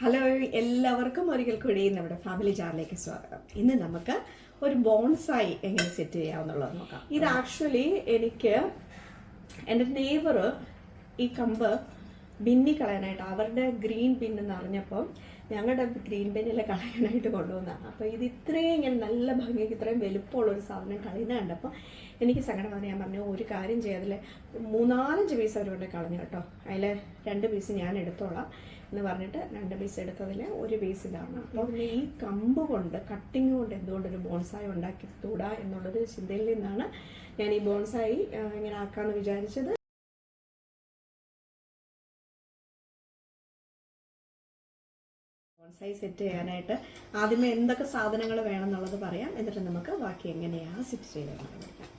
Hello എല്ലാവർക്കും ഒരിക്കൽ കൂടി നമ്മുടെ ഫാമിലി ജാറിലേക്ക് സ്വാഗതം. ഇന്ന് നമുക്ക് ഒരു ബോൺസായി എങ്ങനെ സെറ്റ് ചെയ്യാമെന്നുള്ളത് നോക്കാം. ഇത് ആക്ച്വലി എനിക്ക് എന്റെ നെയ്ബർ ഈ കമ്പ് ബിന്നി കളയാനായിട്ട് അവരുടെ ഗ്രീൻ ബിൻ എന്ന് അറിഞ്ഞപ്പം ഞങ്ങളുടെ ഗ്രീൻ ബിന്നിൽ കളയാനായിട്ട് കൊണ്ടുവന്നതാണ്. അപ്പോൾ ഇത് ഇത്രയും ഇങ്ങനെ നല്ല ഭംഗിക്ക് ഇത്രയും വലുപ്പമുള്ള ഒരു സാധനം കളയുന്നത് കണ്ടപ്പോൾ എനിക്ക് സങ്കടം പറഞ്ഞു ഞാൻ പറഞ്ഞു ഒരു കാര്യം ചെയ്യാതില്ല മൂന്നാലഞ്ച് പീസ് അവരോട് കളഞ്ഞു കേട്ടോ. അതിൽ രണ്ട് പീസ് ഞാൻ എടുത്തോളാം. എന്ന് പറഞ്ഞിട്ട് രണ്ട് പീസ് എടുത്തതിൽ ഒരു പീസ് ഇതാണ്. അപ്പോൾ ഈ കമ്പ് കൊണ്ട് കട്ടിങ് കൊണ്ട് എന്തുകൊണ്ട് ഒരു ബോൺസായി ഉണ്ടാക്കി തൂടാ എന്നുള്ളൊരു ചിന്തയിൽ നിന്നാണ് ഞാൻ ഈ ബോൺസായി ഇങ്ങനെ ആക്കാമെന്ന് വിചാരിച്ചത്. ബോൺസായി സെറ്റ് ചെയ്യാനായിട്ട് ആദ്യമേ എന്തൊക്കെ സാധനങ്ങൾ വേണം എന്നുള്ളത് പറയാം. എന്നിട്ട് നമുക്ക് ബാക്കി എങ്ങനെയാണ് സെറ്റ് ചെയ്ത്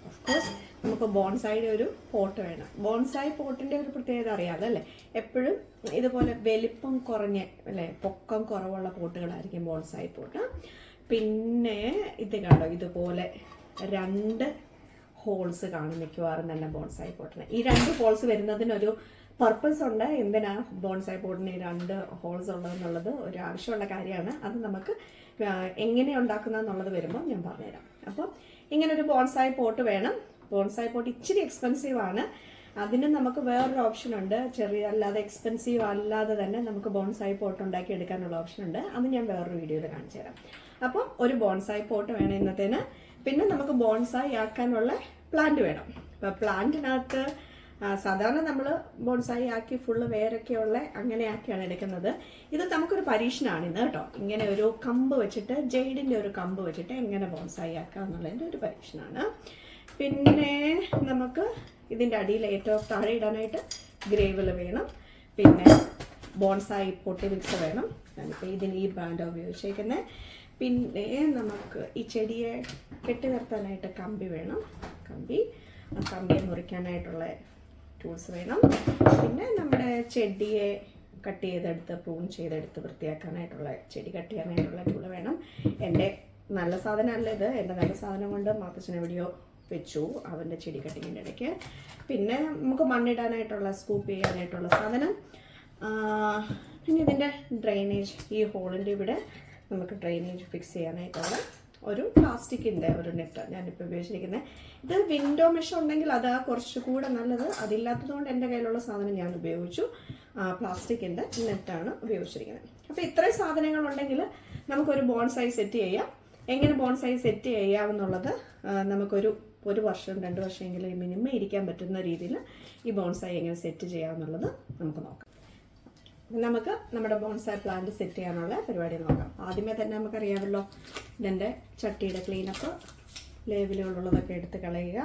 ഓഫ് കോഴ്സ് നമുക്ക് ബോൺസായിയുടെ ഒരു പോട്ട് വേണം. ബോൺസായി പോട്ടിന്റെ ഒരു പ്രത്യേകത അറിയാതെ അല്ലേ? എപ്പോഴും ഇതുപോലെ വലിപ്പം കുറഞ്ഞ അല്ലേ പൊക്കം കുറവുള്ള പോട്ടുകളായിരിക്കും ബോൺസായി പോട്ട് പിന്നെ ഇത് കണ്ടോ? ഇതുപോലെ രണ്ട് ഹോൾസ് കാണും മിക്കവാറും തന്നെ ബോൺസായി പോട്ടിന് ഈ രണ്ട് ഹോൾസ് വരുന്നതിനൊരു പർപ്പസ് ഉണ്ട്. എന്തിനാ ബോൺസായി പോട്ടിന് രണ്ട് ഹോൾസ് ഉള്ളതെന്നുള്ളത് ഒരു ആവശ്യമുള്ള കാര്യമാണ്. അത് നമുക്ക് എങ്ങനെ ഉണ്ടാക്കുന്ന എന്നുള്ളത് വരുമ്പോൾ ഞാൻ പറഞ്ഞുതരാം. അപ്പോൾ ഇങ്ങനെ ഒരു ബോൺസായി പോട്ട് വേണം. ബോൺസായി പോട്ട് ഇച്ചിരി എക്സ്പെൻസീവ് ആണ്. അതിന് നമുക്ക് വേറൊരു ഓപ്ഷൻ ഉണ്ട്. ചെറിയ അല്ലാതെ എക്സ്പെൻസീവ് അല്ലാതെ തന്നെ നമുക്ക് ബോൺസായി പോട്ട് ഉണ്ടാക്കി എടുക്കാനുള്ള ഓപ്ഷൻ ഉണ്ട്. അത് ഞാൻ വേറൊരു വീഡിയോയിൽ കാണിച്ചു തരാം. അപ്പോൾ ഒരു ബോൺസായി പോട്ട് വേണം ഇന്നത്തേന്. പിന്നെ നമുക്ക് ബോൺസായി ആക്കാനുള്ള പ്ലാന്റ് വേണം. അപ്പോൾ പ്ലാന്റിനകത്ത് സാധാരണ നമ്മൾ ബോൺസായി ആക്കി ഫുള്ള് വേരൊക്കെയുള്ള അങ്ങനെ ആക്കിയാണ് എടുക്കുന്നത്. ഇത് നമുക്കൊരു പരീക്ഷണമാണ് ഇന്ന് കേട്ടോ. ഇങ്ങനെ ഒരു കമ്പ് വെച്ചിട്ട് ജെയ്ഡിന്റെ ഒരു കമ്പ് വെച്ചിട്ട് എങ്ങനെ ബോൺസായി ആക്കാം എന്നുള്ളതിന്റെ ഒരു പരീക്ഷണമാണ് പിന്നെ നമുക്ക് ഇതിന്റെ അടിയിൽ ഏറ്റവും താഴെ ഇടാനായിട്ട് ഗ്രേവിൽ വേണം. പിന്നെ ബോൺസായി പൊട്ടി മിക്സ് വേണം. ഞാനിപ്പോൾ ഇതിന് ഈ ബ്രാൻഡ് ഉപയോഗിച്ചേക്കുന്നത് പിന്നെ നമുക്ക് ഈ ചെടിയെ കെട്ടി നിർത്താനായിട്ട് കമ്പി വേണം. കമ്പി. ആ കമ്പിയെ മുറിക്കാനായിട്ടുള്ള ടൂൾസ് വേണം. പിന്നെ നമ്മുടെ ചെടിയെ കട്ട് ചെയ്തെടുത്ത് പ്രൂൺ ചെയ്തെടുത്ത് വൃത്തിയാക്കാനായിട്ടുള്ള ചെടി കട്ട് ചെയ്യാനായിട്ടുള്ള ടൂൾ വേണം. എന്റെ നല്ല സാധനമല്ല ഇത്. എന്റെ നല്ല സാധനം കൊണ്ട് മാത്തച്ഛനെ വീഡിയോ വെച്ചു അവന്റെ ചെടി കട്ടിങ്ങിന്റെ ഇടയ്ക്ക്. പിന്നെ നമുക്ക് മണ്ണിടാനായിട്ടുള്ള സ്കൂപ്പ് ചെയ്യാനായിട്ടുള്ള സാധനം. പിന്നെ ഇതിന്റെ ഡ്രെയിനേജ് ഈ ഹോളിന്റെ ഇവിടെ നമുക്ക് ഡ്രെയിനേജ് ഫിക്സ് ചെയ്യാനായിട്ടുള്ള ഒരു പ്ലാസ്റ്റിക്കിന്റെ ഒരു നെറ്റ് ഞാനിപ്പോൾ ഉപയോഗിച്ചിരിക്കുന്നത് ഇത് വിൻഡോ മെഷ് ഉണ്ടെങ്കിൽ അത് കുറച്ചുകൂടെ നല്ലത്. അതില്ലാത്തതുകൊണ്ട് എന്റെ കയ്യിലുള്ള സാധനം ഞാൻ ഉപയോഗിച്ചു. പ്ലാസ്റ്റിക്കിന്റെ നെറ്റാണ് ഉപയോഗിച്ചിരിക്കുന്നത് അപ്പോൾ ഇത്രയും സാധനങ്ങളുണ്ടെങ്കിൽ നമുക്കൊരു ബോൺസായി സെറ്റ് ചെയ്യാം. എങ്ങനെ ബോൺസായി സെറ്റ് ചെയ്യാമെന്നുള്ളത് നമുക്കൊരു ഒരു വർഷം രണ്ട് വർഷമെങ്കിലും മിനിമം ഇരിക്കാൻ പറ്റുന്ന രീതിയിൽ ഈ ബോൺസായി എങ്ങനെ സെറ്റ് ചെയ്യാമെന്നുള്ളത് നമുക്ക് നോക്കാം. നമുക്ക് നമ്മുടെ ബോൺസായി പ്ലാന്റ് സെറ്റ് ചെയ്യാനുള്ള പരിപാടി നോക്കാം. ആദ്യമേ തന്നെ നമുക്കറിയാമല്ലോ ഇതിന്റെ ചട്ടിയുടെ ക്ലീനപ്പ് ലേബിലുകളുള്ളതൊക്കെ എടുത്ത് കളയുക.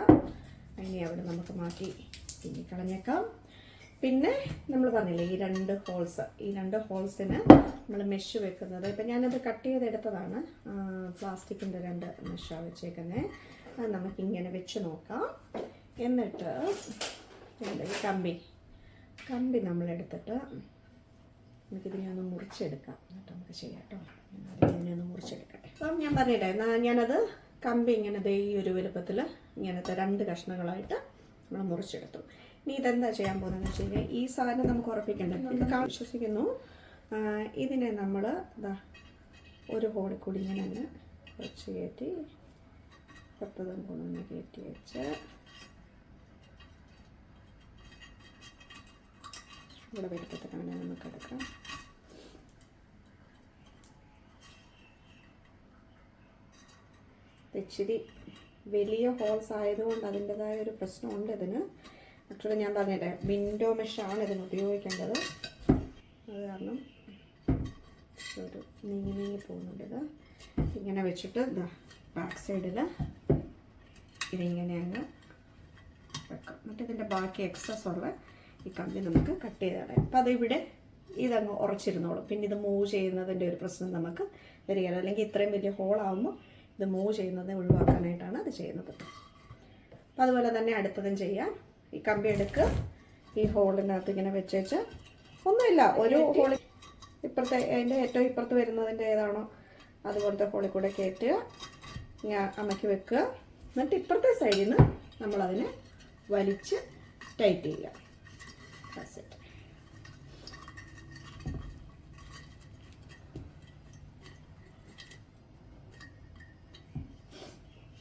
അതിനെ അവിടെ നമുക്ക് മാറ്റി പിന്നെ കളഞ്ഞേക്കാം. പിന്നെ നമ്മൾ പറഞ്ഞില്ലേ ഈ രണ്ട് ഹോൾസ് ഈ രണ്ട് ഹോൾസിന് നമ്മൾ മെഷ് വെക്കുന്നത്. ഇപ്പം ഞാനത് കട്ട് ചെയ്തെടുത്തതാണ് പ്ലാസ്റ്റിക്കിന്റെ രണ്ട് മെഷാണ് വെച്ചേക്കുന്നത് അത് നമുക്കിങ്ങനെ വെച്ച് നോക്കാം. എന്നിട്ട് കമ്പി കമ്പി നമ്മളെടുത്തിട്ട് നമുക്കിതിനെ ഒന്ന് മുറിച്ചെടുക്കാം. എന്നിട്ട് നമുക്ക് ചെയ്യാം കേട്ടോ. ഇതിനെ ഒന്ന് മുറിച്ചെടുക്കട്ടെ. അപ്പം ഞാൻ പറഞ്ഞില്ലേ എന്നാൽ ഞാനത് കമ്പി ഇങ്ങനെ ദേ ഈ ഒരു വലുപ്പത്തിൽ ഇങ്ങനത്തെ രണ്ട് കഷ്ണങ്ങളായിട്ട് നമ്മൾ മുറിച്ചെടുത്തു. ഇനി ഇതെന്താ ചെയ്യാൻ പോകുന്നതെന്ന് വെച്ച് കഴിഞ്ഞാൽ ഈ സാധനം നമുക്ക് ഉറപ്പിക്കേണ്ടത് ഇത് കാ- വിശ്വസിക്കുന്നു. ഇതിനെ നമ്മൾ ഇതാ ഒരു ഹോളിൽ കൂടി ഇങ്ങനെ അങ്ങ് കുറച്ച് കയറ്റി പത്തതും കൊണ്ടൊന്ന് കയറ്റി വെച്ച് ഇവിടെ വലുപ്പത്തിലാണ് നമുക്ക് എടുക്കാം ഇച്ചിരി വലിയ ഹോൾസ് ആയതുകൊണ്ട് അതിന്റെതായ ഒരു പ്രശ്നമുണ്ട് ഇതിന്. ആക്ച്വലി ഞാൻ പറഞ്ഞില്ലേ വിൻഡോ മെഷാണ് ഇതിന് ഉപയോഗിക്കേണ്ടത്. അത് കാരണം ഒരു നീങ്ങി നീങ്ങി പോകുന്നുണ്ട് ഇത്. ഇങ്ങനെ വെച്ചിട്ട് ഇതാ ബാക്ക് സൈഡിൽ ഇതിങ്ങനെ അങ്ങ് വെക്കാം. എന്നിട്ട് ഇതിന്റെ ബാക്കി എക്സസ് ഉള്ള ഈ കമ്പി നമുക്ക് കട്ട് ചെയ്ത് കളയാം. അപ്പം അതിവിടെ ഇതങ്ങ് ഉറച്ചിരുന്നോളും. പിന്നെ ഇത് മൂവ് ചെയ്യുന്നതിന്റെ ഒരു പ്രശ്നം നമുക്ക് വരികയില്ല. അല്ലെങ്കിൽ ഇത്രയും വലിയ ഹോളാകുമ്പോൾ ഇത് മൂവ് ചെയ്യുന്നത് ഒഴിവാക്കാനായിട്ടാണ് അത് ചെയ്യുന്നത്. അപ്പം അതുപോലെ തന്നെ അടുത്തതും ചെയ്യാം. ഈ കമ്പി എടുക്ക് ഈ ഹോളിനകത്ത് ഇങ്ങനെ വെച്ചേച്ച് ഒന്നുമില്ല ഒരു ഹോളി ഇപ്പുറത്തെ അതിന്റെ ഏറ്റവും ഇപ്പുറത്ത് വരുന്നതിന്റെ ഏതാണോ അതുപോലത്തെ ഹോളി കൂടെ കയറ്റുക. ഞാൻ അമ്മയ്ക്ക് വെക്കുക. എന്നിട്ട് ഇപ്പുറത്തെ സൈഡിൽ നിന്ന് നമ്മളതിനെ വലിച്ച് ടൈറ്റ് ചെയ്യുക.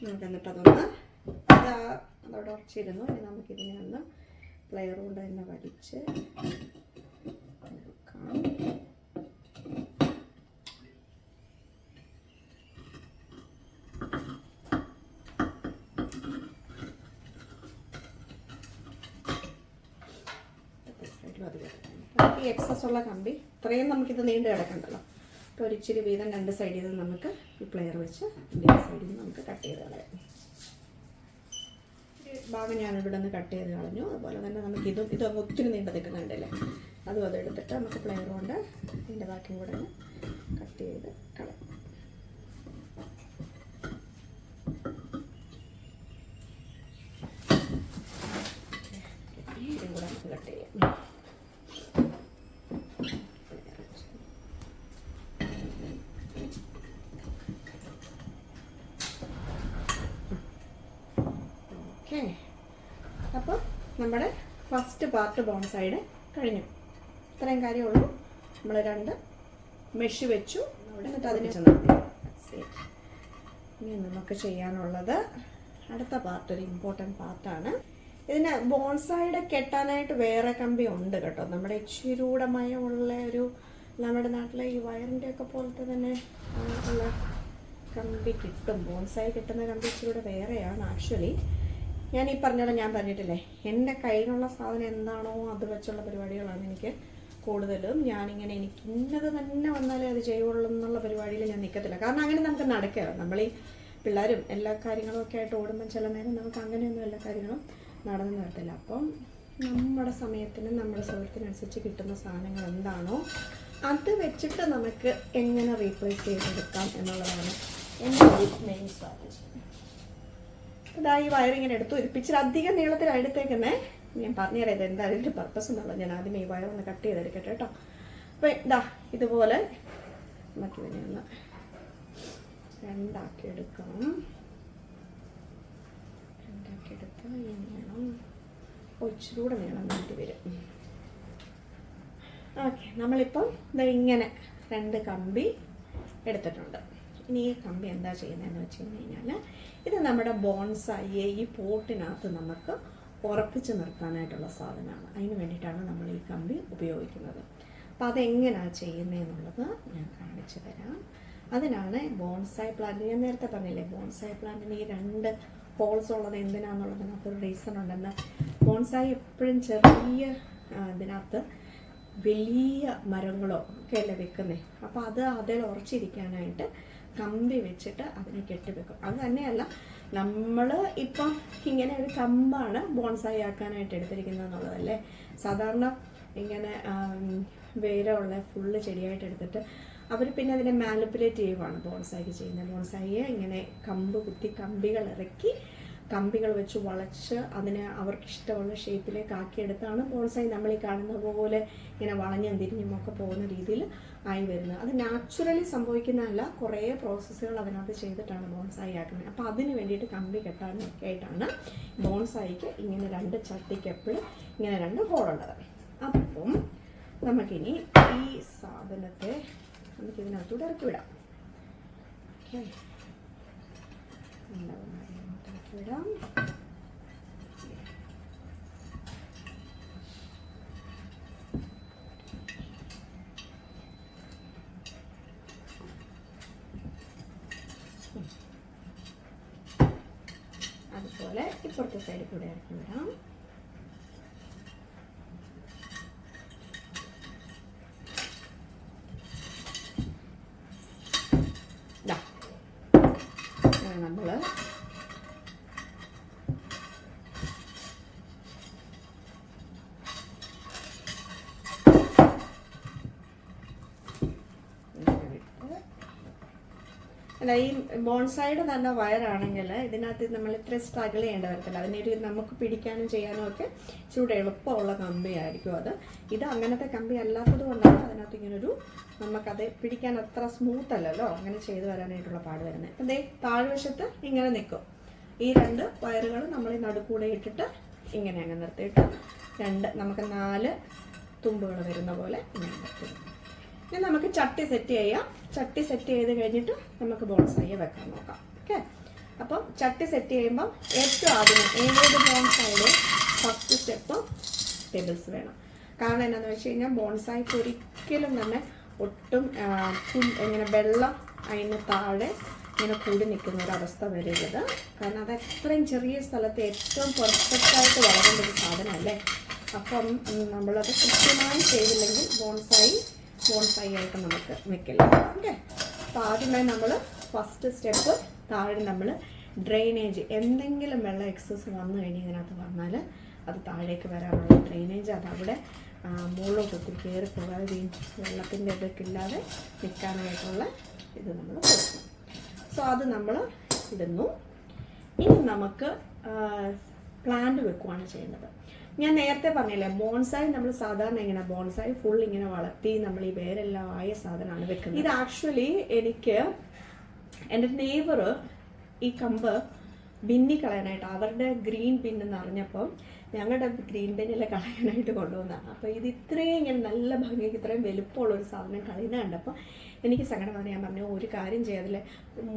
നമുക്ക് എന്നിട്ട് അതൊന്ന് ഉറച്ചിരുന്നു. ഇനി നമുക്കിതിനെ ഒന്ന് പ്ലെയർ കൊണ്ട് തന്നെ വലിച്ച് എടുക്കാം. ഈ എക്സസ് ഉള്ള കമ്പി ഇത്രയും നമുക്കിത് നീണ്ടു കിടക്കണ്ടല്ലോ. അപ്പോൾ ഒരു ഇച്ചിരി വീതം രണ്ട് സൈഡിൽ നിന്ന് നമുക്ക് ഈ പ്ലെയർ വെച്ച് ഇതിന്റെ സൈഡിൽ നിന്ന് നമുക്ക് കട്ട് ചെയ്ത് കളയാം. ഭാഗം ഞാൻ ഇവിടെ നിന്ന് കട്ട് ചെയ്ത് കളഞ്ഞു. അതുപോലെ തന്നെ നമുക്ക് ഇതും ഇതൊക്കെ ഒത്തിരി നീണ്ടു നിൽക്കുന്നുണ്ടല്ലേ? അതും അതെടുത്തിട്ട് നമുക്ക് പ്ലെയർ കൊണ്ട് ഇതിന്റെ ബാക്കി കൂടെ കട്ട് ചെയ്ത് കളയാം ഇതും കൂടെ നമുക്ക് കട്ട് ചെയ്യാം ഓക്കെ അപ്പോൾ നമ്മുടെ ഫസ്റ്റ് പാർട്ട് ബോൺസൈഡ് കഴിഞ്ഞു. ഇത്രയും കാര്യമുള്ളൂ. നമ്മൾ രണ്ട് മെഷ് വെച്ചു. അവിടെ എന്നിട്ട് അതിനെ ഇനി നമുക്ക് ചെയ്യാനുള്ളത് അടുത്ത പാർട്ട് ഒരു ഇമ്പോർട്ടന്റ് പാർട്ടാണ് ഇതിന് ബോൺസൈഡ് കെട്ടാനായിട്ട് വേറെ കമ്പി ഉണ്ട് കേട്ടോ. നമ്മുടെ ഇച്ചിരൂടെ മയമുള്ള ഒരു നമ്മുടെ നാട്ടിലെ ഈ വയറിന്റെ ഒക്കെ പോലത്തെ തന്നെ ഉള്ള കമ്പി കിട്ടും. ബോൺസായി കിട്ടുന്ന കമ്പി ഇച്ചിരൂടെ വേറെയാണ് ആക്ച്വലി ഞാൻ ഈ പറഞ്ഞോളെ ഞാൻ പറഞ്ഞിട്ടില്ലേ? എന്റെ കയ്യിലുള്ള സാധനം എന്താണോ അത് വെച്ചുള്ള പരിപാടികളാണ് എനിക്ക് കൂടുതലും. ഞാനിങ്ങനെ എനിക്ക് ഇന്നത് തന്നെ വന്നാലേ അത് ചെയ്യുള്ളൂ എന്നുള്ള പരിപാടിയിൽ ഞാൻ നിൽക്കത്തില്ല. കാരണം അങ്ങനെ നമുക്ക് നടക്കുക ഈ പിള്ളേരും എല്ലാ കാര്യങ്ങളും ഒക്കെ ആയിട്ട് ഓടുമ്പോൾ ചില നേരം നമുക്ക് അങ്ങനെയൊന്നും എല്ലാ കാര്യങ്ങളും നടന്നു വരത്തില്ല അപ്പം നമ്മുടെ സമയത്തിന് നമ്മുടെ സുഹൃത്തിനനുസരിച്ച് കിട്ടുന്ന സാധനങ്ങൾ എന്താണോ അത് വെച്ചിട്ട് നമുക്ക് എങ്ങനെ റീപ്ലേസ് ചെയ്തെടുക്കാം എന്നുള്ളതാണ് എന്റെ മെയിൻ സ്ട്രാറ്റജി ഇതാ ഈ വയറിങ്ങനെ എടുത്തു ഒരു പിച്ചിൽ അധികം നീളത്തിലാണ് എടുത്തേക്കുന്നേ ഞാൻ പറഞ്ഞുതരാം ഇത് എന്താ അതിന്റെ പർപ്പസ് എന്നുള്ളത്. ഞാൻ ആദ്യമേ ഈ വയർ ഒന്ന് കട്ട് ചെയ്തെടുക്കട്ടെ കേട്ടോ. അപ്പോൾ ഇതാ ഇതുപോലെ നമുക്ക് ഇതിനെ ഒന്ന് രണ്ടാക്കി എടുക്കാം രണ്ടാക്കി എടുത്താൽ ഈ നീളം ഓ, ഇച്ചിരൂടെ നീളം വേണ്ടി വരും. ഓക്കെ നമ്മളിപ്പം ദാ ഇങ്ങനെ രണ്ട് കമ്പി എടുത്തിട്ടുണ്ട്. ഇനി ഈ കമ്പി എന്താ ചെയ്യുന്നതെന്ന് വെച്ച് കഴിഞ്ഞാൽ ഇത് നമ്മുടെ ബോൺസായി ഈ പോട്ടിനകത്ത് നമുക്ക് ഉറപ്പിച്ച് നിർത്താനായിട്ടുള്ള സാധനമാണ്. അതിന് വേണ്ടിയിട്ടാണ് നമ്മൾ ഈ കമ്പി ഉപയോഗിക്കുന്നത്. അപ്പോൾ അതെങ്ങനെയാണ് ചെയ്യുന്നതെന്നുള്ളത് ഞാൻ കാണിച്ചു തരാം. അതിനാണ് ബോൺസായി പ്ലാന്റ്. ഞാൻ നേരത്തെ പറഞ്ഞില്ലേ ബോൺസായി പ്ലാന്റിന് ഈ രണ്ട് ഹോൾസ് ഉള്ളത് എന്തിനാന്നുള്ളതിനകത്തൊരു റീസൺ ഉണ്ടെന്ന്. ബോൺസായി എപ്പോഴും ചെറിയ ഇതിനകത്ത് വലിയ മരങ്ങളോ ഒക്കെ അല്ലേ വെക്കുന്നത് അപ്പോൾ അത് അതിൽ ഉറച്ചിരിക്കാനായിട്ട് കമ്പി വെച്ചിട്ട് അതിനെ കെട്ടിവെക്കും. അത് തന്നെയല്ല നമ്മൾ ഇപ്പം ഇങ്ങനെ ഒരു കമ്പാണ് ബോൺസായി ആക്കാനായിട്ട് എടുത്തിരിക്കുന്നത് എന്നുള്ളതല്ലേ സാധാരണ ഇങ്ങനെ വേരുള്ള ഫുള്ള് ചെടിയായിട്ട് എടുത്തിട്ട് അവർ പിന്നെ അതിനെ മാനിപ്പുലേറ്റ് ചെയ്യുവാണ് ബോൺസായി ചെയ്യുന്നത്. ബോൺസായിയെ ഇങ്ങനെ കമ്പ് കുത്തി കമ്പികൾ ഇറക്കി കമ്പികൾ വെച്ച് വളച്ച് അതിനെ അവർക്ക് ഇഷ്ടമുള്ള ഷേപ്പിലേക്ക് ആക്കിയെടുത്താണ് ബോൺസായി നമ്മൾ ഈ കാണുന്ന പോലെ ഇങ്ങനെ വളഞ്ഞും തിരിഞ്ഞും ഒക്കെ പോകുന്ന രീതിയിൽ ആയി വരുന്നത്. അത് നാച്ചുറലി സംഭവിക്കുന്നതല്ല കുറേ പ്രോസസ്സുകൾ അതിനകത്ത് ചെയ്തിട്ടാണ് ബോൺസായി ആക്കുന്നത്. അപ്പോൾ അതിന് വേണ്ടിയിട്ട് കമ്പി കെട്ടാനൊക്കെ ആയിട്ടാണ് ബോൺസായിക്ക് ഇങ്ങനെ രണ്ട് ചട്ടിക്ക് എപ്പോഴും ഇങ്ങനെ രണ്ട് ഹോളുള്ളത് അപ്പം നമുക്കിനി ഈ സാധനത്തെ നമുക്കിതിനകത്തൂടെ ഇറക്കി വിടാം. ഓക്കെ. വിടാം അതുപോലെ ഇപ്പുറത്തെ സൈഡിൽ കൂടെ ഇറക്കി വിടാം ദാ. ഇങ്ങനെ നമ്മൾ ഇങ്ങനെ വിട്ട് അല്ല ഈ ബോൺസൈഡ് തന്നെ വയറാണെങ്കിൽ ഇതിനകത്ത് നമ്മൾ ഇത്ര സ്ട്രഗിൾ ചെയ്യേണ്ട വരത്തില്ല. അതിനൊരു നമുക്ക് പിടിക്കാനും ചെയ്യാനും ഒക്കെ ചൂട് എളുപ്പമുള്ള കമ്പിയായിരിക്കും അത്. ഇത് അങ്ങനത്തെ കമ്പി അല്ലാത്തത് കൊണ്ടാണ് അതിനകത്ത് ഇങ്ങനൊരു നമുക്കത് പിടിക്കാൻ അത്ര സ്മൂത്ത് അല്ലല്ലോ. അങ്ങനെ ചെയ്തു വരാനായിട്ടുള്ള പാട് വരുന്നത്. അപ്പം ദേ താഴ്വശത്ത് ഇങ്ങനെ നിൽക്കും. ഈ രണ്ട് വയറുകൾ നമ്മൾ ഈ നടുക്കൂടെ ഇട്ടിട്ട് ഇങ്ങനെ അങ്ങ് നിർത്തിയിട്ട് രണ്ട് നമുക്ക് നാല് തുമ്പുകൾ വരുന്ന പോലെ ഇങ്ങനെ നിർത്തും. ഇനി നമുക്ക് ചട്ടി സെറ്റ് ചെയ്യാം. ചട്ടി സെറ്റ് ചെയ്ത് കഴിഞ്ഞിട്ട് നമുക്ക് ബോൺസായി വെക്കാൻ നോക്കാം. ഓക്കെ അപ്പം ചട്ടി സെറ്റ് ചെയ്യുമ്പം ഏറ്റവും ആദ്യം ഏത് ബോൺസായുടെ ഫസ്റ്റ് സ്റ്റെപ്പ് ടേബിൾസ് വേണം. കാരണം എന്താണെന്ന് വെച്ച് കഴിഞ്ഞാൽ ബോൺസായിക്ക് ഒരിക്കലും തന്നെ ഒട്ടും ഇങ്ങനെ വെള്ളം അതിന് താഴെ ഇങ്ങനെ കൂടി നിൽക്കുന്ന ഒരു അവസ്ഥ വരരുത്. കാരണം അത് അത്രയും ചെറിയ സ്ഥലത്ത് ഏറ്റവും പെർഫെക്റ്റ് ആയിട്ട് വളരേണ്ട ഒരു സാധനമല്ലേ? അപ്പം നമ്മളത് കൃത്യമായി ചെയ്തില്ലെങ്കിൽ ബോൺസായി ബോൺസായി ആയിട്ട് നമുക്ക് വെക്കില്ല. ഓക്കെ അപ്പോൾ ആദ്യമായി നമ്മൾ ഫസ്റ്റ് സ്റ്റെപ്പ് താഴെ നമ്മൾ ഡ്രെയിനേജ് എന്തെങ്കിലും വെള്ളം എക്സസ് വന്നു കഴിഞ്ഞ് ഇതിനകത്ത് വന്നാൽ അത് താഴേക്ക് വരാനുള്ള ഡ്രെയിനേജ് അതവിടെ മുകളിലോട്ട് ഒത്തിരി കയറി പോകാതെ വെള്ളത്തിന്റെ ഇതൊക്കെ ഇല്ലാതെ നിൽക്കാനായിട്ടുള്ള ഇത് നമ്മൾ കൊടുക്കണം. സോ അത് നമ്മൾ ഇടുന്നു. ഇനി നമുക്ക് പ്ലാന്റ് വെക്കുവാണ് ചെയ്യുന്നത് ഞാൻ നേരത്തെ പറഞ്ഞില്ലേ ബോൺസായി നമ്മൾ സാധാരണ ഇങ്ങനെ ബോൺസായി ഫുൾ ഇങ്ങനെ വളർത്തി നമ്മൾ ഈ വേരെല്ലാം ആയ സാധനമാണ് വെക്കുന്നത്. ഇത് ആക്ച്വലി എനിക്ക് എന്റെ നെയ്ബർ ഈ കമ്പ് ബിന്നി കളയാനായിട്ട് അവരുടെ ഗ്രീൻ ബിൻ എന്ന് അറിഞ്ഞപ്പം ഞങ്ങളുടെ ഗ്രീൻ ബെന്നിലെ കളയാനായിട്ട് കൊണ്ടുവന്നതാണ് അപ്പോൾ ഇത് ഇത്രയും ഇങ്ങനെ നല്ല ഭംഗിക്ക് ഇത്രയും വലുപ്പമുള്ള ഒരു സാധനം കളയുന്ന കണ്ടപ്പോൾ എനിക്ക് സങ്കടം വന്നു. ഞാൻ പറഞ്ഞു ഒരു കാര്യം ചെയ്യാതിൽ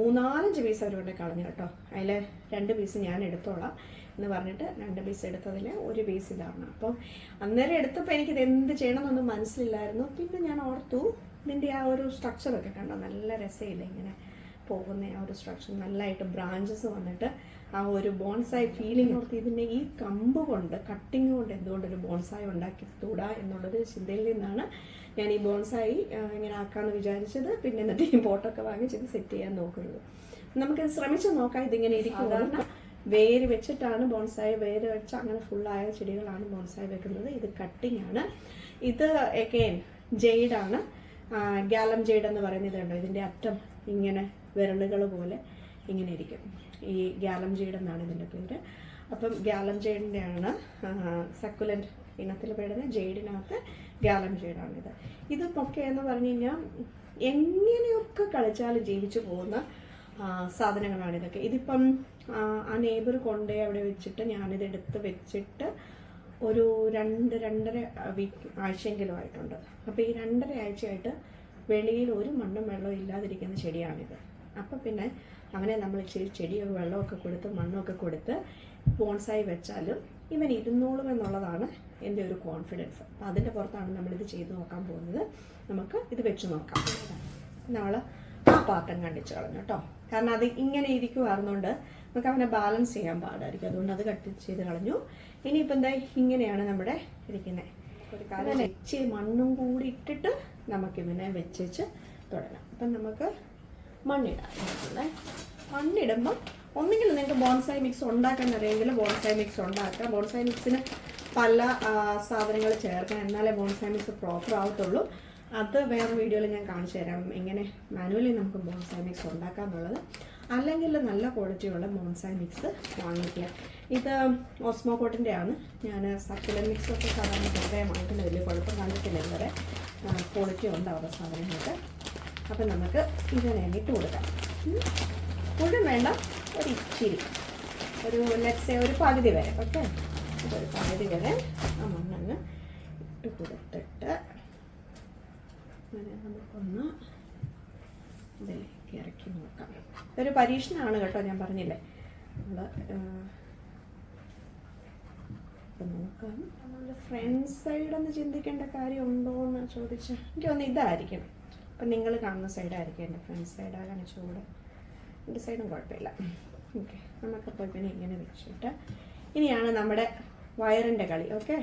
മൂന്നാലഞ്ച് പീസ് അവർ കൊണ്ട് കളഞ്ഞു കേട്ടോ. അതിൽ രണ്ട് പീസ് ഞാൻ എടുത്തോളാം എന്ന് പറഞ്ഞിട്ട് രണ്ട് പീസ് എടുത്തതിൽ ഒരു പീസ് ഇതാണ് അപ്പോൾ അന്നേരം എടുത്തപ്പോൾ എനിക്കിത് എന്ത് ചെയ്യണമെന്നൊന്നും മനസ്സിലില്ലായിരുന്നു. പിന്നെ ഞാൻ ഓർത്തു ഇതിന്റെ ആ ഒരു സ്ട്രക്ചറൊക്കെ കണ്ടോ? നല്ല രസമില്ല ഇങ്ങനെ പോകുന്ന ആ ഒരു സ്ട്രക്ചർ നല്ലതായിട്ട് ബ്രാഞ്ചസ് വന്നിട്ട് ആ ഒരു ബോൺസായി ഫീലിംഗ് ഓർത്ത് ഇതിന്റെ ഈ കമ്പ് കൊണ്ട് കട്ടിങ് കൊണ്ട് എന്തുകൊണ്ട് ഒരു ബോൺസായി ഉണ്ടാക്കി തൂടാ എന്നുള്ളൊരു ചിന്തയിൽ നിന്നാണ് ഞാൻ ഈ ബോൺസായി ഇങ്ങനെ ആക്കാമെന്ന് വിചാരിച്ചത്. പിന്നെ എന്നിട്ട് ഈ പോട്ടൊക്കെ ഇത് സെറ്റ് ചെയ്യാൻ നോക്കുന്നത്. നമുക്ക് ശ്രമിച്ചു നോക്കാം. ഇതിങ്ങനെ ഇരിക്കും കാരണം വേര് വെച്ചിട്ടാണ് ബോൺസായി വേര് വെച്ച് അങ്ങനെ ഫുള്ളായ ചെടികളാണ് ബോൺസായി വെക്കുന്നത്. ഇത് കട്ടിംഗ് ആണ്. ഇത് എഗെയിൻ ജെയ്ഡാണ് ഗാലം ജെയ്ഡ് എന്ന് പറയുന്നത് ഇതുണ്ടോ ഇതിന്റെ അറ്റം ഇങ്ങനെ വിരലുകൾ പോലെ ഇങ്ങനെ ഇരിക്കും. ഈ ഗാലം ജെയ്ഡ് എന്നാണ് ഇതിന്റെ പേര്. അപ്പം ഗാലം ജെയ്ഡിന്റെ ആണ് സക്കുലന്റ് ഇനത്തിൽ പെടുന്ന ജെയ്ഡിനകത്ത് ഇത് ഇതൊക്കെ എന്ന് പറഞ്ഞു കഴിഞ്ഞാൽ എങ്ങനെയൊക്കെ കളിച്ചാൽ ജീവിച്ചു പോകുന്ന സാധനങ്ങളാണ് ഇതൊക്കെ. ഇതിപ്പം ആ, നെയ്ബർ കൊണ്ടേ അവിടെ വെച്ചിട്ട് ഞാനിത് എടുത്ത് വെച്ചിട്ട് ഒരു രണ്ട് രണ്ടര വീക്ക് ആഴ്ചയെങ്കിലും ആയിട്ടുണ്ട്. അപ്പോൾ ഈ രണ്ടര ആഴ്ചയായിട്ട് വെളിയിൽ ഒരു മണ്ണും വെള്ളവും ഇല്ലാതിരിക്കുന്ന ചെടിയാണിത്. അപ്പോൾ പിന്നെ അവനെ നമ്മൾ ഇച്ചിരി ചെടിയോ വെള്ളമൊക്കെ കൊടുത്ത് മണ്ണൊക്കെ കൊടുത്ത് ബോൺസായി വെച്ചാലും ഇവൻ ഇരുന്നോളും എന്നുള്ളതാണ് എന്റെ ഒരു കോൺഫിഡൻസ് അപ്പോൾ അതിന്റെ പുറത്താണ് നമ്മളിത് ചെയ്ത് നോക്കാൻ പോകുന്നത്. നമുക്ക് ഇത് വെച്ച് നോക്കാം. നമ്മൾ ആ പാത്രം കണ്ടിച്ച് കളഞ്ഞു കേട്ടോ. കാരണം അത് ഇങ്ങനെ ഇരിക്കുമായിരുന്നുകൊണ്ട് നമുക്ക് അവനെ ബാലൻസ് ചെയ്യാൻ പാടായിരിക്കും. അതുകൊണ്ട് അത് കട്ട് ചെയ്ത് കളഞ്ഞു. ഇനിയിപ്പോൾ എന്താ ഇങ്ങനെയാണ് നമ്മുടെ ഇരിക്കുന്നത് ഒരു കാലം ഇച്ചിരി മണ്ണും കൂടി ഇട്ടിട്ട് നമുക്കിതിനെ വെച്ചേച്ച് തുടരാം അപ്പം നമുക്ക് മണ്ണിടാം. മണ്ണിടുമ്പം ഒന്നുകിൽ നിങ്ങൾക്ക് ബോൺസായി മിക്സ് ഉണ്ടാക്കാൻ അറിയെങ്കിൽ ബോൺസായി മിക്സ് ഉണ്ടാക്കാം. ബോൺസായി മിക്സിന് പല സാധനങ്ങൾ ചേർക്കണം. എന്നാലേ ബോൺസായി മിക്സ് പ്രോപ്പർ ആവത്തുള്ളൂ. അത് വേറെ വീഡിയോയിൽ ഞാൻ കാണിച്ചു തരാം. എങ്ങനെ മാനുവലി നമുക്ക് ബോൺസായി മിക്സ് ഉണ്ടാക്കാം എന്നുള്ളത് അല്ലെങ്കിൽ നല്ല ക്വാളിറ്റിയുള്ള ബോൺസായി മിക്സ് വാങ്ങിക്കുക ഇത് ഓസ്മോകോട്ടിന്റെ ആണ് ഞാൻ സക്കുലൻ മിക്സ് ഒക്കെ സാധാരണ വെറുതെ വാങ്ങിക്കുന്ന വലിയ കുഴപ്പം കണ്ടിട്ടില്ല ഇതുവരെ ക്വാളിറ്റി ഉണ്ട് അവരുടെ സാധനങ്ങൾക്ക്. അപ്പം നമുക്ക് ഇതിന് വേണ്ടിയിട്ട് കൊടുക്കാം. മുഴുവൻ വേണ്ട ഒരു ഇച്ചിരി. ഒരു ലെറ്റ്സേ ഒരു പകുതി വരെ ഓക്കെ ഒരു പകുതി വരെ ആ മണ്ണങ്ങ് ഇട്ട് കൊടുത്തിട്ട് നമുക്കൊന്ന് ഇതിലേക്ക് ഇറക്കി നോക്കാം. ഇതൊരു പരീക്ഷണമാണ് കേട്ടോ ഞാൻ പറഞ്ഞില്ലേ? നമ്മൾ നോക്കാം. നമ്മളുടെ ഫ്രണ്ട് സൈഡ് എന്ന് ചിന്തിക്കേണ്ട കാര്യമുണ്ടോ എന്ന് ചോദിച്ചാൽ എനിക്ക് തോന്നുന്നു ഇതായിരിക്കണം. അപ്പം നിങ്ങൾ കാണുന്ന സൈഡായിരിക്കും എന്റെ ഫ്രണ്ട് സൈഡാണ് ചൂട് എന്റെ സൈഡും കുഴപ്പമില്ല. ഓക്കെ നമുക്കപ്പോൾ പിന്നെ ഇങ്ങനെ വെച്ചിട്ട് ഇനിയാണ് നമ്മുടെ വയറിന്റെ കളി. ഓക്കെ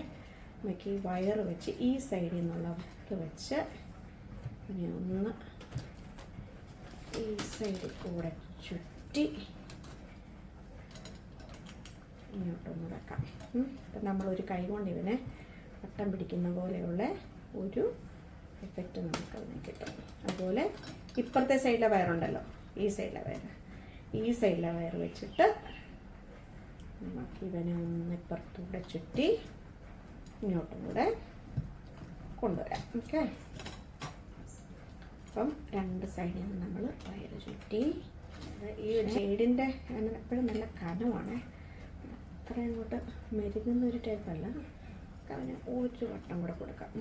നമുക്ക് ഈ വയർ വെച്ച് ഈ സൈഡിൽ നിന്നുള്ള വയർ വെച്ച് ഇനി ഒന്ന് ഈ സൈഡിൽ കൂടെ ചുറ്റി ഇങ്ങോട്ടൊന്ന് വെക്കാം. അപ്പം നമ്മളൊരു കൈ കൊണ്ട് ഇവനെ വട്ടം പിടിക്കുന്ന പോലെയുള്ള ഒരു എഫക്റ്റ് നമുക്ക് അതിന് കിട്ടും. അതുപോലെ ഇപ്പുറത്തെ സൈഡിലെ വയറുണ്ടല്ലോ ഈ സൈഡിലെ വയറ് ഈ സൈഡിലെ വയർ വെച്ചിട്ട് നമുക്ക് ഇവനെ ഒന്ന് ഇപ്പുറത്തൂടെ ചുറ്റി ഇങ്ങോട്ടും കൂടെ കൊണ്ടുവരാം. ഓക്കെ അപ്പം രണ്ട് സൈഡിൽ നിന്ന് നമ്മൾ വയർ ചുറ്റി. ഈ ഷെയ്ഡിന്റെ എപ്പോഴും നല്ല കനമാണ്. അത്ര അങ്ങോട്ട് മെരുകുന്ന ഒരു ടൈപ്പല്ല അവന് ഒരു വട്ടം കൂടെ കൊടുക്കാം.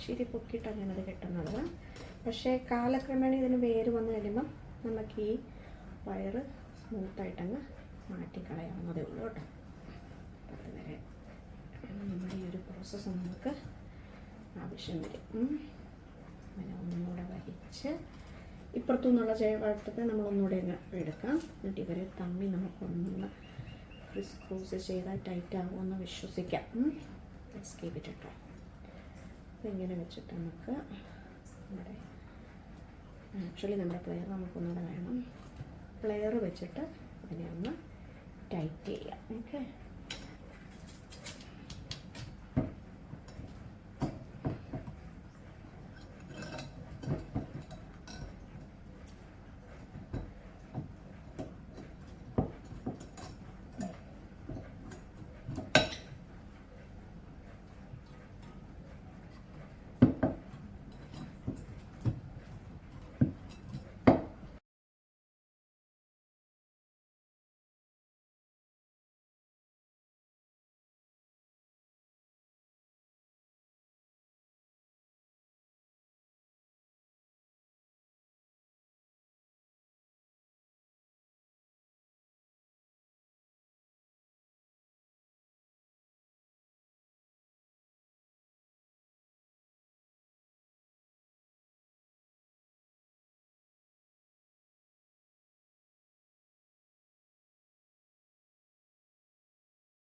ശരി പൊക്കിയിട്ടാണ് ഞാനത് കെട്ടുന്നത്. പക്ഷേ കാലക്രമേണ ഇതിന് വേര് വന്നു കഴിയുമ്പം നമുക്ക് ഈ വയറ് സ്മൂത്തായിട്ടങ്ങ് മാറ്റിക്കളയാവുന്നതേ ഉള്ളൂ കേട്ടോ. അതുവരെ നമ്മുടെ ഈ ഒരു പ്രോസസ്സ് നമുക്ക് ആവശ്യം വരും. അങ്ങനെ ഒന്നുകൂടെ വഹിച്ച് ഇപ്പുറത്തു നിന്നുള്ള ചേവട്ടത്തെ നമ്മൾ ഒന്നുകൂടെ അങ്ങ് എടുക്കാം. എന്നിട്ട് ഇവരെ തമ്മി നമുക്കൊന്ന് ക്രിസ് ക്രൂസ് ചെയ്താൽ ടൈറ്റ് ആകുമെന്ന് വിശ്വസിക്കാം. സ്കീപ്പ് ഇങ്ങനെ വെച്ചിട്ട് നമുക്ക് നമ്മുടെ ആക്ച്വലി നമ്മുടെ പ്ലെയർ നമുക്കൊന്നുകൂടെ വേണം. പ്ലെയർ വെച്ചിട്ട് അതിനെ ഒന്ന് ടൈറ്റ് ചെയ്യാം. ഓക്കെ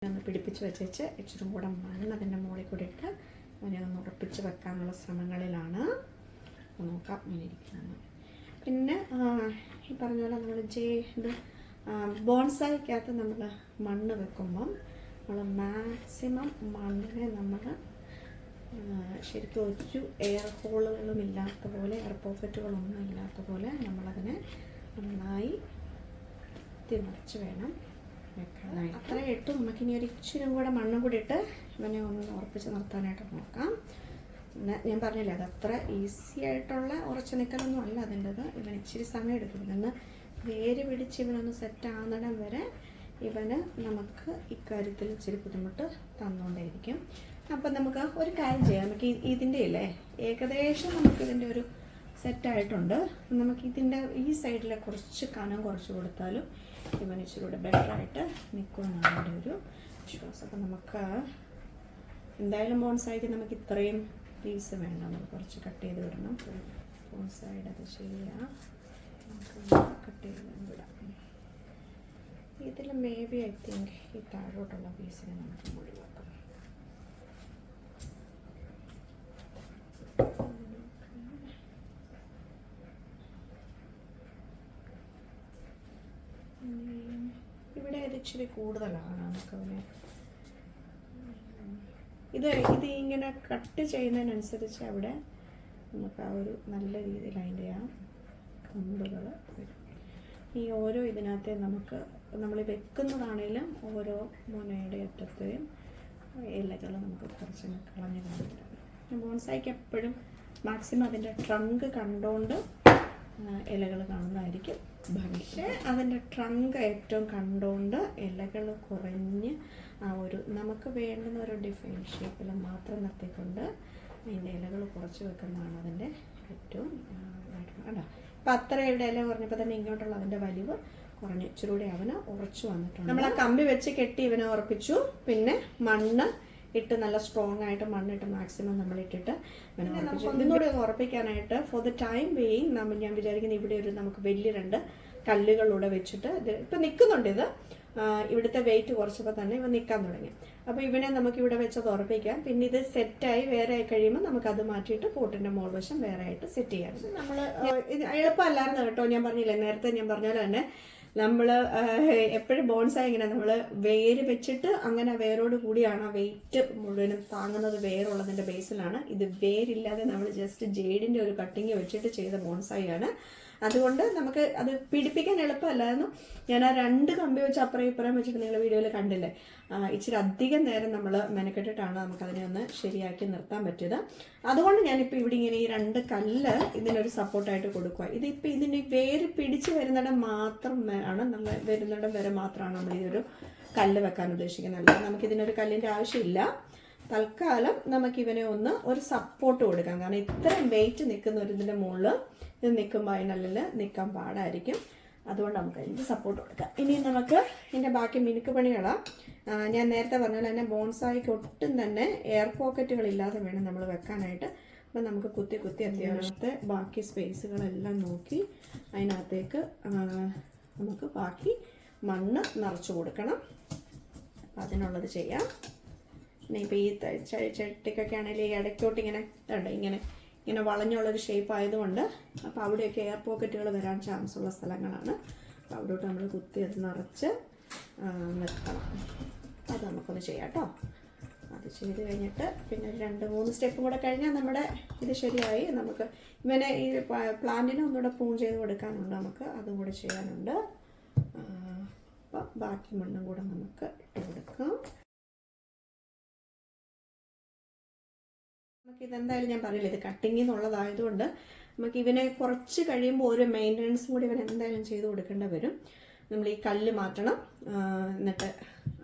ഒന്ന് പിടിപ്പിച്ച് വെച്ചേച്ച് ഇച്ചിരി കൂടെ മണ്ണ് അതിന്റെ മുകളിൽ കൂടി ഇട്ട് അതിനെ ഒന്ന് ഉറപ്പിച്ച് വെക്കാനുള്ള ശ്രമങ്ങളിലാണ്. നോക്കാം ഇങ്ങനെ ഇരിക്കുന്നത് പിന്നെ ഈ പറഞ്ഞ പോലെ നമ്മൾ ഇത് ബോൺസായിക്കകത്ത് നമ്മൾ മണ്ണ് വെക്കുമ്പം നമ്മൾ മാക്സിമം മണ്ണിനെ നമ്മൾ ശരിക്കും ഒരു എയർ ഹോളുകളും ഇല്ലാത്ത പോലെ എയർ പോക്കറ്റുകളൊന്നും ഇല്ലാത്ത പോലെ നമ്മളതിനെ നന്നായി തിമറിച്ച് വേണം. അത്ര ഇട്ട്. നമുക്കിനി ഒരു ഇച്ചിരി കൂടെ മണ്ണും കൂടി ഇട്ട് ഇവനെ ഒന്ന് ഉറപ്പിച്ച് നിർത്താനായിട്ട് നോക്കാം. പിന്നെ ഞാൻ പറഞ്ഞില്ലേ അത് അത്ര ഈസി ആയിട്ടുള്ള ഉറച്ചു നിൽക്കലൊന്നും അല്ല അതിന്റെത്. ഇവൻ ഇച്ചിരി സമയം എടുക്കും. ഇവനൊന്ന് വേര് പിടിച്ച് ഇവനൊന്ന് സെറ്റ് ആകുന്നിടം വരെ ഇവന് നമുക്ക് ഇക്കാര്യത്തിൽ ഇച്ചിരി ബുദ്ധിമുട്ട് തന്നുകൊണ്ടേയിരിക്കും അപ്പം നമുക്ക് ഒരു കാര്യം ചെയ്യാം. നമുക്ക് ഇതിന്റെ ഇല്ലേ ഏകദേശം നമുക്കിതിന്റെ ഒരു സെറ്റായിട്ടുണ്ട് നമുക്ക് ഇതിന്റെ ഈ സൈഡിലെ കുറച്ച് കനം കുറച്ച് കൊടുത്താലും ഇവൻ ഇച്ചിരി കൂടെ ബെറ്ററായിട്ട് നിൽക്കുമെന്നാണ് എന്റെ ഒരു വിശ്വാസം. അപ്പം നമുക്ക് എന്തായാലും ബോൺസായിക്ക് നമുക്ക് ഇത്രയും പീസ് വേണ്ട നമുക്ക് കുറച്ച് കട്ട് ചെയ്ത് വിടണം. ബോൺസായിട്ട് അത് ചെയ്യാം കട്ട് ചെയ്ത് വിടാം. ഇതിൽ മേ ബി ഐ തിങ്ക് ഈ താഴോട്ടുള്ള പീസിനെ നമുക്ക് ഒഴിവാക്കാം ഇവിടെ ഇത് ഇച്ചിരി കൂടുതലാണ് നമുക്കതിനെ ഇത് ഇത് ഇങ്ങനെ കട്ട് ചെയ്യുന്നതിനനുസരിച്ച് അവിടെ നമുക്ക് ആ ഒരു നല്ല രീതിയിൽ അതിന്റെ ആ കമ്പുകൾ വരും. ഈ ഓരോ ഇതിനകത്തെ നമുക്ക് നമ്മൾ വെക്കുന്നതാണേലും ഓരോ മുനയുടെ അറ്റത്തെയും ഇലകൾ നമുക്ക് കുറച്ച് കളഞ്ഞ് കളഞ്ഞിട്ട് ബോൺസായിക്ക് എപ്പോഴും മാക്സിമം അതിന്റെ ട്രങ്ക് കണ്ടുകൊണ്ട് ഇലകൾ കാണുന്നതായിരിക്കും. പക്ഷേ അതിന്റെ ട്രങ്ക് ഏറ്റവും കണ്ടുകൊണ്ട് ഇലകൾ കുറഞ്ഞ് ആ ഒരു നമുക്ക് വേണ്ടുന്ന ഒരു ഡിഫൈൻ ഷേപ്പിൽ മാത്രം നിർത്തിക്കൊണ്ട് അതിന്റെ ഇലകൾ കുറച്ച് വെക്കുന്നതാണ് അതിന്റെ ഏറ്റവും കേട്ടോ അപ്പം അപ്പം അത്രയുടെ ഇല കുറഞ്ഞപ്പോൾ തന്നെ ഇങ്ങോട്ടുള്ള അതിന്റെ വലിവ് കുറഞ്ഞു ഇച്ചിരി കൂടി അവന് ഉറച്ചു വന്നിട്ടുണ്ട്. നമ്മൾ ആ കമ്പി വെച്ച് കെട്ടി ഇവനെ ഉറപ്പിച്ചു. പിന്നെ മണ്ണ് ഇട്ട് നല്ല സ്ട്രോങ് ആയിട്ട് മണ്ണിട്ട് മാക്സിമം നമ്മൾ ഇട്ടിട്ട് ഒന്നുകൂടി ഒന്ന് ഉറപ്പിക്കാനായിട്ട് ഫോർ ദ ടൈം ബീയിങ് നമ്മൾ ഞാൻ വിചാരിക്കുന്നത് ഇവിടെ ഒരു നമുക്ക് വലിയ രണ്ട് കല്ലുകളിലൂടെ വെച്ചിട്ട് ഇത് ഇപ്പം നിൽക്കുന്നുണ്ട് ഇത്. ഇവിടുത്തെ വെയിറ്റ് കുറച്ചപ്പോൾ തന്നെ ഇവ നിൽക്കാൻ തുടങ്ങി. അപ്പോൾ ഇവനെ നമുക്ക് ഇവിടെ വെച്ചത് ഉറപ്പിക്കാം. പിന്നെ ഇത് സെറ്റായി വേറെ ആയി കഴിയുമ്പോൾ നമുക്ക് അത് മാറ്റിയിട്ട് പോട്ടിന്റെ മോൾ വശം വേറെ ആയിട്ട് സെറ്റ് ചെയ്യാം. നമ്മൾ എളുപ്പമല്ലായിരുന്നു കേട്ടോ. ഞാൻ പറഞ്ഞില്ലേ നേരത്തെ ഞാൻ പറഞ്ഞ പോലെ തന്നെ നമ്മൾ എപ്പോഴും ബോൺസായി ഇങ്ങനെ നമ്മൾ വേര് വെച്ചിട്ട് അങ്ങനെ വേരോട് കൂടിയാണ് വെയിറ്റ് മുഴുവനും താങ്ങുന്നത് വേരുള്ളതിന്റെ ബേസിലാണ് ഇത് വേരില്ലാതെ നമ്മൾ ജസ്റ്റ് ജേഡിന്റെ ഒരു കട്ടിങ് വെച്ചിട്ട് ചെയ്ത ബോൺസായി ആണ്. അതുകൊണ്ട് നമുക്ക് അത് പിടിപ്പിക്കാൻ എളുപ്പമല്ലായിരുന്നു. ഞാൻ ആ രണ്ട് കമ്പി വെച്ച് അപ്പുറം ഇപ്പുറം വെച്ചിട്ട് നിങ്ങൾ വീഡിയോയിൽ കണ്ടില്ലേ? ഇച്ചിരി അധികം നേരം നമ്മൾ മെനക്കെട്ടിട്ടാണ് നമുക്കതിനെ ഒന്ന് ശരിയാക്കി നിർത്താൻ പറ്റിയത്. അതുകൊണ്ട് ഞാനിപ്പോൾ ഇവിടെ ഇങ്ങനെ ഈ രണ്ട് കല്ല് ഇതിനൊരു സപ്പോർട്ടായിട്ട് കൊടുക്കുക ഇതിപ്പോൾ ഇതിന് വേര് പിടിച്ച് വരുന്നിടം മാത്രം ആണ് നമ്മൾ വരുന്നിടം വരെ മാത്രമാണ് നമ്മൾ ഈ ഒരു കല്ല് വെക്കാൻ ഉദ്ദേശിക്കുന്നത്. അല്ലാതെ നമുക്കിതിനൊരു കല്ലിന്റെ ആവശ്യമില്ല. തൽക്കാലം നമുക്ക് ഇവനെ ഒന്ന് ഒരു സപ്പോർട്ട് കൊടുക്കാം. കാരണം ഇത്രയും വെയിറ്റ് നിൽക്കുന്ന ഒരു ഇതിന്റെ മുകളിൽ ഇത് നിൽക്കുമ്പോൾ അതിനുള്ളിൽ നിൽക്കാൻ പാടായിരിക്കും. അതുകൊണ്ട് നമുക്ക് അതിന്റെ സപ്പോർട്ട് കൊടുക്കാം. ഇനി നമുക്ക് ഇതിന്റെ ബാക്കി മിനുക്ക് പണികളാണ് ഞാൻ നേരത്തെ പറഞ്ഞ പോലെ തന്നെ ബോൺസായിക്ക് ഒട്ടും തന്നെ എയർ പോക്കറ്റുകൾ ഇല്ലാതെ വേണം നമ്മൾ വെക്കാനായിട്ട്. അപ്പം നമുക്ക് കുത്തി കുത്തി അത്യാവശ്യത്തെ ബാക്കി സ്പേസുകളെല്ലാം നോക്കി അതിനകത്തേക്ക് നമുക്ക് ബാക്കി മണ്ണ് നിറച്ചു കൊടുക്കണം. അതിനുള്ളത് ചെയ്യാം. പിന്നെ ഇപ്പോൾ ഈ ചട്ടിക്കൊക്കെ ആണെങ്കിൽ ഇടയ്ക്കോട്ട് ഇങ്ങനെ ഉണ്ട് ഇങ്ങനെ ഇങ്ങനെ വളഞ്ഞുള്ളൊരു ഷേപ്പ് ആയതുകൊണ്ട് അപ്പോൾ അവിടെയൊക്കെ എയർ പോക്കറ്റുകൾ വരാൻ ചാൻസ് ഉള്ള സ്ഥലങ്ങളാണ്. അപ്പോൾ അവിടോട്ട് നമ്മൾ കുത്തി അത് നിറച്ച് നിർത്തണം. അത് നമുക്കൊന്ന് ചെയ്യാം കേട്ടോ അത് ചെയ്ത് കഴിഞ്ഞിട്ട് പിന്നെ ഒരു രണ്ട് മൂന്ന് സ്റ്റെപ്പും കൂടെ കഴിഞ്ഞാൽ നമ്മുടെ ഇത് ശരിയായി. നമുക്ക് ഇവനെ ഈ പ്ലാന്റിനെ ഒന്നുകൂടെ പ്രൂൺ ചെയ്ത് കൊടുക്കാനുണ്ട് നമുക്ക്. അതും കൂടെ ചെയ്യാനുണ്ട്. അപ്പം ബാക്കി മണ്ണും കൂടെ നമുക്ക് ഇട്ട് കൊടുക്കാം. നമുക്ക് ഇതെന്തായാലും ഞാൻ പറയില്ല. ഇത് കട്ടിങ് എന്നുള്ളതായതുകൊണ്ട് നമുക്ക് ഇവനെ കുറച്ച് കഴിയുമ്പോൾ ഒരു മെയിന്റനൻസും കൂടി ഇവൻ എന്തായാലും ചെയ്ത് കൊടുക്കേണ്ടി വരും. നമ്മൾ ഈ കല്ല് മാറ്റണം. എന്നിട്ട്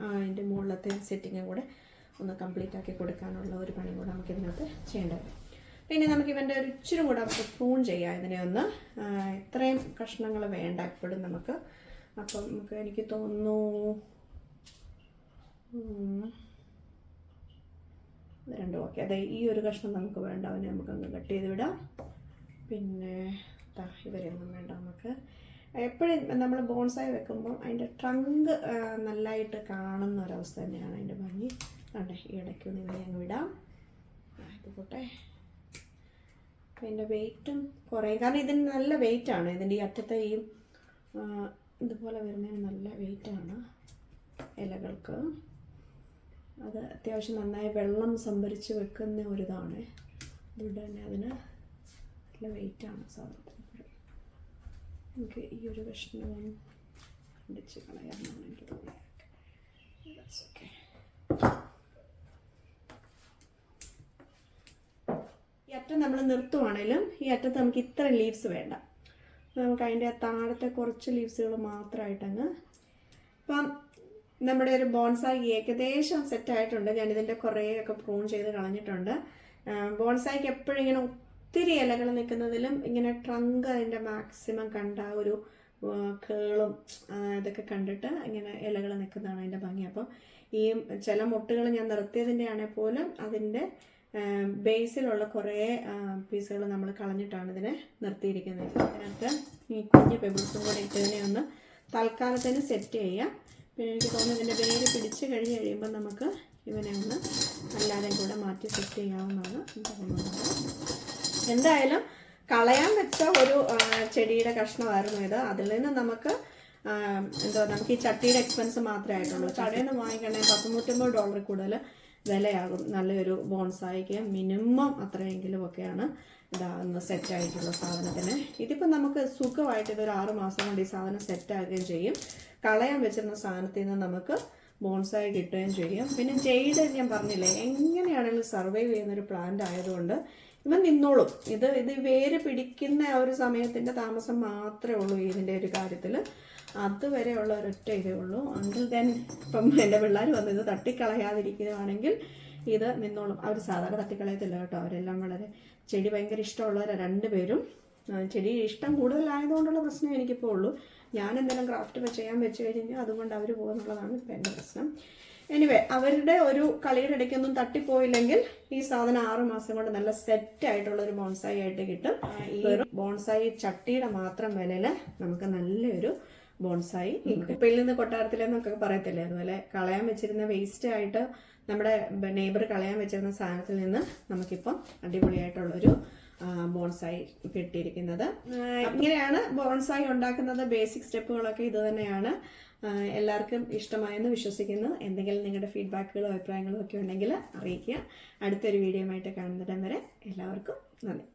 അതിന്റെ മുകളിലത്തെ സെറ്റിങ്ങും കൂടെ ഒന്ന് കംപ്ലീറ്റ് ആക്കി കൊടുക്കാനുള്ള ഒരു പണി കൂടെ നമുക്ക് ഇതിനകത്ത് ചെയ്യേണ്ടി വരും. പിന്നെ നമുക്ക് ഇവന്റെ ഒരു ഇച്ചിരി കൂടെ നമുക്ക് പ്രൂൺ ചെയ്യാം ഇതിനെ ഒന്ന്. ഇത്രയും കഷ്ണങ്ങൾ വേണ്ട എപ്പോഴും നമുക്ക്. അപ്പം നമുക്ക് എനിക്ക് തോന്നുന്നു രണ്ടും ഓക്കെ അതെ ഈ ഒരു കഷ്ണം നമുക്ക് വേണ്ട. അവനെ നമുക്ക് അങ്ങ് കട്ട് ചെയ്ത് വിടാം. പിന്നെ ഇവരെയൊന്നും വേണ്ട നമുക്ക്. എപ്പോഴും നമ്മൾ ബോൺസായി വെക്കുമ്പോൾ അതിന്റെ ട്രങ്ക് നല്ലതായിട്ട് കാണുന്ന ഒരവസ്ഥ തന്നെയാണ് അതിന്റെ ഭംഗി. കണ്ടേ ഈ ഇടയ്ക്ക് ഒന്ന് ഇവനെ അങ്ങ് വിടാം. ഇത് അപ്പം വെയിറ്റും കുറയും. കാരണം ഇതിന് നല്ല വെയിറ്റാണ് ഇതിന്റെ ഈ അറ്റത്തെ ഈ ഇതുപോലെ വരുന്നതിന് നല്ല വെയിറ്റാണ് ഇലകൾക്ക്. അത് അത്യാവശ്യം നന്നായി വെള്ളം സംഭരിച്ച് വെക്കുന്ന ഒരിതാണ്. അതുകൊണ്ട് തന്നെ അതിന് നല്ല വെയിറ്റാണ് സാധനത്തിന് എനിക്ക് ഈ ഒരു കഷ്ണം അടിച്ച് കളയാമെന്നാണ് എനിക്ക് തോന്നിയത്. ഈ അറ്റം നമ്മൾ നിർത്തുവാണേലും ഈ അറ്റത്ത് നമുക്ക് ഇത്ര ലീവ്സ് വേണ്ട. നമുക്ക് അതിന്റെ താഴത്തെ കുറച്ച് ലീവ്സുകൾ മാത്രമായിട്ടങ്ങ് ഇപ്പം നമ്മുടെ ഒരു ബോൺസായി ഏകദേശം സെറ്റ് ആയിട്ടുണ്ട്. ഞാൻ ഇതിന്റെ കുറേയൊക്കെ പ്രൂൺ ചെയ്ത് കളഞ്ഞിട്ടുണ്ട്. ബോൺസായിക്ക് എപ്പോഴും ഇങ്ങനെ ഒത്തിരി ഇലകൾ നിൽക്കുന്നതിലും ഇങ്ങനെ ട്രങ്ക് അതിന്റെ മാക്സിമം കണ്ട ഒരു കേളും ഇതൊക്കെ കണ്ടിട്ട് ഇങ്ങനെ ഇലകൾ നിൽക്കുന്നതാണ് അതിന്റെ ഭംഗി. അപ്പം ഈ ചില മുട്ടുകൾ ഞാൻ നിർത്തിയതിന്റെ ആണെങ്കിൽ പോലും അതിന്റെ ബേസിലുള്ള കുറേ പീസുകൾ നമ്മൾ കളഞ്ഞിട്ടാണ് ഇതിനെ നിർത്തിയിരിക്കുന്നത്. അതിനകത്ത് ഈ കുഞ്ഞ് പെബിൾസും കൂടെ ഇട്ടതിനെ ഒന്ന് തൽക്കാലത്തിന് സെറ്റ് ചെയ്യാം പിന്നെ എനിക്ക് തോന്നുന്നു. ഇതിന്റെ വേര് പിടിച്ച് കഴിഞ്ഞ് കഴിയുമ്പോൾ നമുക്ക് ഇവനെ ഒന്ന് അല്ലാതെ കൂടെ മാറ്റി സെറ്റ് ചെയ്യാവുന്നതാണ്. തോന്നുന്നത് എന്തായാലും കളയാൻ വെച്ച ഒരു ചെടിയുടെ കഷ്ണമായിരുന്നു ഇത്. അതിൽ നിന്ന് നമുക്ക് എന്തോ നമുക്ക് ഈ ചട്ടിയുടെ എക്സ്പെൻസ് മാത്രമേ ആയിട്ടുള്ളൂ. കടയിൽ നിന്ന് വാങ്ങിക്കണേ പത്ത് നൂറ്റമ്പത് ഡോളർ കൂടുതൽ വിലയാകും. നല്ലൊരു ബോൺസായിക്ക് മിനിമം അത്രയെങ്കിലും ഒക്കെയാണ്. ഇതാകുന്ന സെറ്റ് ആയിട്ടുള്ള സാധനത്തിന്. ഇതിപ്പോൾ നമുക്ക് സുഖമായിട്ട് ഇതൊരു ആറ് മാസം കൊണ്ട് ഈ സാധനം സെറ്റ് ആകുകയും ചെയ്യും. കളയാൻ വെച്ചിരുന്ന സാധനത്തിൽ നിന്ന് നമുക്ക് ബോൺസായി കിട്ടുകയും ചെയ്യും. പിന്നെ ജെയ്ഡ് ഞാൻ പറഞ്ഞില്ലേ എങ്ങനെയാണെങ്കിലും സർവൈവ് ചെയ്യുന്ന ഒരു പ്ലാന്റ് ആയതുകൊണ്ട് ഇവ നിന്നോളും. ഇത് ഇത് വേര് പിടിക്കുന്ന ആ ഒരു സമയത്തിന്റെ താമസം മാത്രമേ ഉള്ളൂ ഇതിന്റെ ഒരു കാര്യത്തിൽ അതുവരെയുള്ള ഒരൊറ്റ ഇതേ ഉള്ളൂ. അണ്ടിൽ ദെൻ ഇപ്പം എന്റെ പിള്ളേർ വന്ന് ഇത് തട്ടിക്കളയാതിരിക്കുകയാണെങ്കിൽ ഇത് നിന്നോളും. അവർ സാധാരണ തട്ടിക്കളയത്തില്ല കേട്ടോ. അവരെല്ലാം വളരെ ചെടി ഭയങ്കര ഇഷ്ടമുള്ളവരാണ് രണ്ടുപേരും. ചെടി ഇഷ്ടം കൂടുതലായതുകൊണ്ടുള്ള പ്രശ്നം എനിക്കിപ്പോൾ ഉള്ളൂ. ഞാൻ എന്തെങ്കിലും ക്രാഫ്റ്റ് ചെയ്യാൻ വെച്ച് കഴിഞ്ഞാൽ അതുകൊണ്ട് അവർ പോകുന്നുള്ളതാണ് ഇപ്പം എന്റെ പ്രശ്നം. എനിവേ അവരുടെ ഒരു കളിയുടെ ഇടയ്ക്കൊന്നും തട്ടിപ്പോയില്ലെങ്കിൽ ഈ സാധനം ആറു മാസം കൊണ്ട് നല്ല സെറ്റ് ആയിട്ടുള്ള ഒരു ബോൺസായി ആയിട്ട് കിട്ടും. ഈ ബോൺസായി ചട്ടിയുടെ മാത്രം വിലയിൽ നമുക്ക് നല്ലൊരു ബോൺസായി. കുപ്പയിൽ നിന്ന് കൊട്ടാരത്തിലെന്നൊക്കെ പറയത്തില്ലേ അതുപോലെ കളയാൻ വെച്ചിരുന്ന വേസ്റ്റ് ആയിട്ട് നമ്മുടെ നെയ്ബർ കളയാൻ വെച്ചിരുന്ന സാധനത്തിൽ നിന്ന് നമുക്കിപ്പം അടിപൊളിയായിട്ടുള്ളൊരു ബോൺസായി കിട്ടിയിരിക്കുന്നത്. ഇങ്ങനെയാണ് ബോൺസായി ഉണ്ടാക്കുന്നത്. ബേസിക് സ്റ്റെപ്പുകളൊക്കെ ഇത് തന്നെയാണ്. എല്ലാവർക്കും ഇഷ്ടമായെന്ന് വിശ്വസിക്കുന്നു. എന്തെങ്കിലും നിങ്ങളുടെ ഫീഡ്ബാക്കുകളോ അഭിപ്രായങ്ങളോ ഒക്കെ ഉണ്ടെങ്കിൽ അറിയിക്കുക. അടുത്തൊരു വീഡിയോ ആയിട്ട് കാണുന്നിടം വരെ എല്ലാവർക്കും നന്ദി.